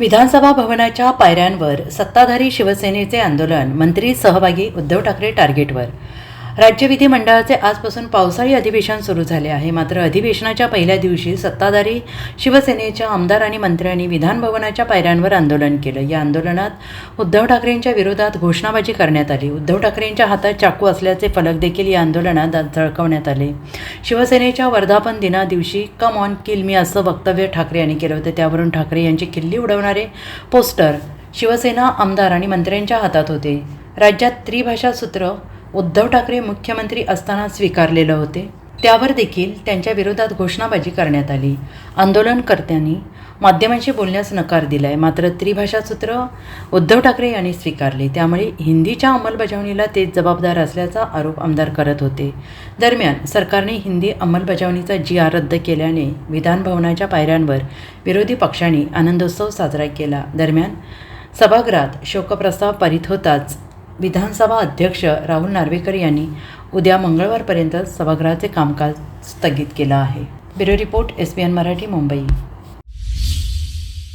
विधानसभा भवनाच्या पायऱ्यांवर सत्ताधारी शिवसेनेचे आंदोलन मंत्री सहभागी उद्धव ठाकरे टार्गेटवर राज्य विधिमंडळाचे आजपासून पावसाळी अधिवेशन सुरू झाले आहे. मात्र अधिवेशनाच्या पहिल्या दिवशी सत्ताधारी शिवसेनेच्या आमदार आणि मंत्र्यांनी विधानभवनाच्या पायऱ्यांवर आंदोलन केलं. या आंदोलनात उद्धव ठाकरेंच्या विरोधात घोषणाबाजी करण्यात आली. उद्धव ठाकरेंच्या हातात चाकू असल्याचे फलक देखील या आंदोलनात झळकवण्यात आले. शिवसेनेच्या वर्धापन दिना दिवशी कम ऑन किल मी असं वक्तव्य ठाकरे यांनी केलं होतं. त्यावरून ठाकरे यांची किल्ली उडवणारे पोस्टर शिवसेना आमदार आणि मंत्र्यांच्या हातात होते. राज्यात त्रिभाषा सूत्र उद्धव ठाकरे मुख्यमंत्री असताना स्वीकारलेलं होते त्यावर देखील त्यांच्या विरोधात घोषणाबाजी करण्यात आली. आंदोलनकर्त्यांनी माध्यमांशी बोलण्यास नकार दिलाय मात्र त्रिभाषा सूत्र उद्धव ठाकरे यांनी स्वीकारले. त्यामुळे हिंदीच्या अंमलबजावणीला ते जबाबदार असल्याचा आरोप आमदार करत होते. दरम्यान सरकारने हिंदी अंमलबजावणीचा जी आर रद्द केल्याने विधानभवनाच्या पायऱ्यांवर विरोधी पक्षांनी आनंदोत्सव साजरा केला. दरम्यान सभागृहात शोकप्रस्ताव पारित होताच विधानसभा अध्यक्ष राहुल नार्वेकर यांनी उद्या मंगळवारपर्यंत सभागृहाचे कामकाज स्थगित केलं आहे. Bureau report S B N Marathi Mumbai.